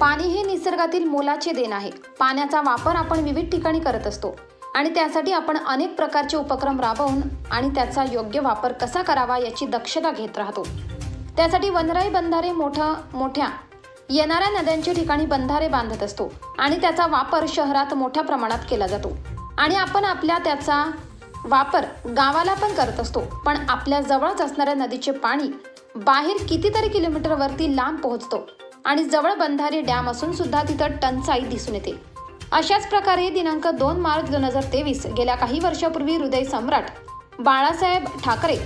पाणी हे निसर्गातील मोलाचे देण आहे. पाण्याचा वापर आपण विविध ठिकाणी करत असतो. आणि त्यासाठी आपण अनेक प्रकारचे उपक्रम राबवून आणि त्याचा योग्य वापर कसा करावा याची दक्षता घेत राहतो. त्यासाठी वनराई बंधारे मोठं मोठ्या येणाऱ्या नद्यांच्या ठिकाणी बंधारे बांधत असतो. आणि त्याचा वापर शहरात मोठ्या प्रमाणात केला जातो. आणि आपण आपल्या त्याचा वापर गावाला पण करत असतो. पण आपल्या जवळच असणाऱ्या नदीचे पाणी बाहेर कितीतरी किलोमीटरवरती लांब पोहोचतो. आणि जवळ बंधारे डॅम असून सुद्धा तिथं टंचाई दिसून येते. अशाच प्रकारे दिनांक दोन मार्च दोन हजार तेवीस गेल्या काही वर्षापूर्वी हृदय सम्राट बाळासाहेब ठाकरे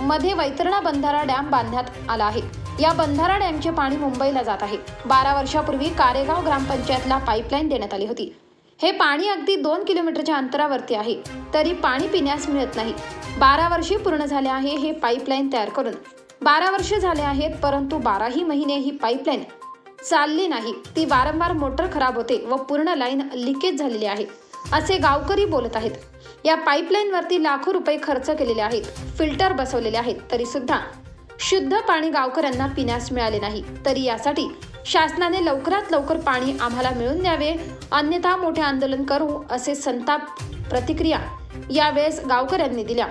मध्ये वैतरणा बंधारा डॅम बांधण्यात आला आहे. या बंधारा डॅमचे पाणी मुंबईला जात आहे. बारा वर्षापूर्वी कारेगाव ग्रामपंचायतला पाईपलाईन देण्यात आली होती. हे पाणी अगदी दोन किलोमीटरच्या अंतरावरती आहे. तरी पाणी पिण्यास मिळत नाही. बारा वर्षे पूर्ण झाले आहे हे पाईपलाईन तयार करून. बारा वर्षे झाले आहेत परंतु बाराही महिने ही पाईपलाईन चालली नाही. ती वारंवार मोटर खराब होते व पूर्ण लाईन लिकेज झालेली आहे असे गावकरी बोलत आहेत. या पाईपलाईनवरती लाखो रुपये खर्च केलेले आहेत फिल्टर बसवलेले आहेत तरी सुद्धा शुद्ध पाणी गावकऱ्यांना पिण्यास मिळाले नाही. तरी यासाठी शासनाने लवकरात लवकर पाणी आम्हाला मिळून द्यावे अन्यथा मोठे आंदोलन करू असे संताप प्रतिक्रिया यावेळेस गावकऱ्यांनी दिल्या.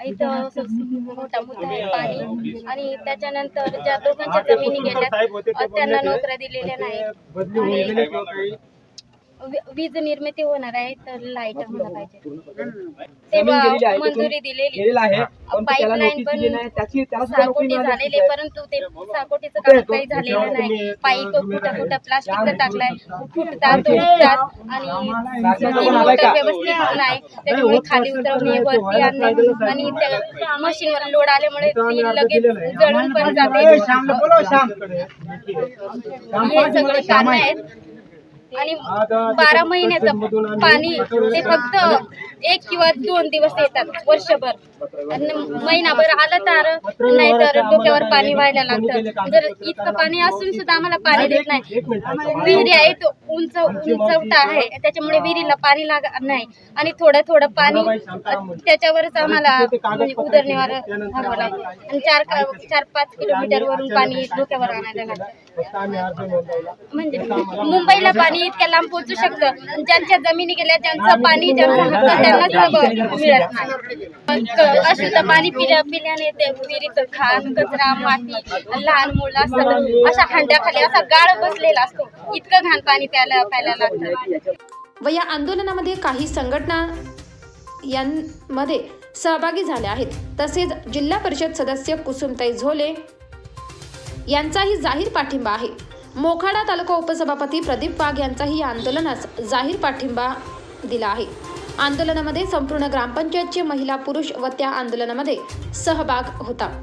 इथं मोठा मुद्दा आहे पाणी आणि त्याच्यानंतर ज्या दोघांच्या जमिनी गेल्या त्यांना नोकऱ्या दिलेल्या नाही आणि वी- वीज निर्मिती होणार आहे तर लाइट आम्हाला पाहिजे. तेव्हा मंजुरी दिलेली. आहे त्याला पाईपलाईन नोटीस पण दिली नाही. त्याची त्याला सुद्धा सहा नोकरी कोटी मिळाली झालेले आहे. परंतु ते सहा कोटीचं काम काही झालेलं नाही. पाईप कुठं कुठं प्लास्टिकचं टाकलाय फुटतात तुटतात आणि ती मोटर व्यवस्थित नाही त्याच्यामुळे खाली उतरवणे वरती आणणे आणि त्या मशीनवर लोड आल्यामुळे ती लगेच जळून पण जाते. हे सगळे कारण आहेत. आणि बारा महिन्याचं पाणी ते फक्त एक किंवा दोन दिवस येतात वर्षभर. महिनाभर आलं तर नाही तर डोक्यावर पाणी व्हायला लागतं. जर इतकं पाणी असून सुद्धा आम्हाला पाणी देत नाही. विहिरी आहे तो उंच उंचवटा आहे. त्याच्यामुळे विहिरीला पाणी लागत नाही. आणि थोडं थोडं पाणी त्याच्यावरच आम्हाला म्हणजे उदरनिवार थांबावं लागतं आणि चार चार पाच किलोमीटर वरून पाणी डोक्यावर आणायला लागतं. म्हणजे मुंबईला पाणी इतक्या लांब पोहोचू शकतं. ज्यांच्या जमिनी गेल्या त्यांचं पाणी ज्यांचं हक्क त्यांना सगळं मिळत नाही. अशुद्ध पाणी पिल्या पिल्याने ते विहिरीत घाण कचरा माती लहान मुलं असतात. अशा हांड्याखाली असा गाळ बसलेला असतो. इतकं घाण पाणी प्यायला प्यायला लागतं. व या आंदोलनामध्ये काही संघटना यांमध्ये सहभागी झाल्या आहेत. तसेच जिल्हा परिषद सदस्य कुसुमताई झोले यांचाही जाहीर पाठिंबा आहे. मोखाडा तालुका उपसभापती प्रदीप वाघ यांचाही या आंदोलनास जाहीर पाठिंबा दिला आहे. आंदोलनामध्ये संपूर्ण ग्रामपंचायतचे महिला पुरुष व त्या आंदोलनामध्ये सहभाग होता.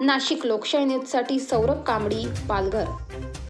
नाशिक लोकशाही न्यूजसाठी सौरभ कांबडी पालघर.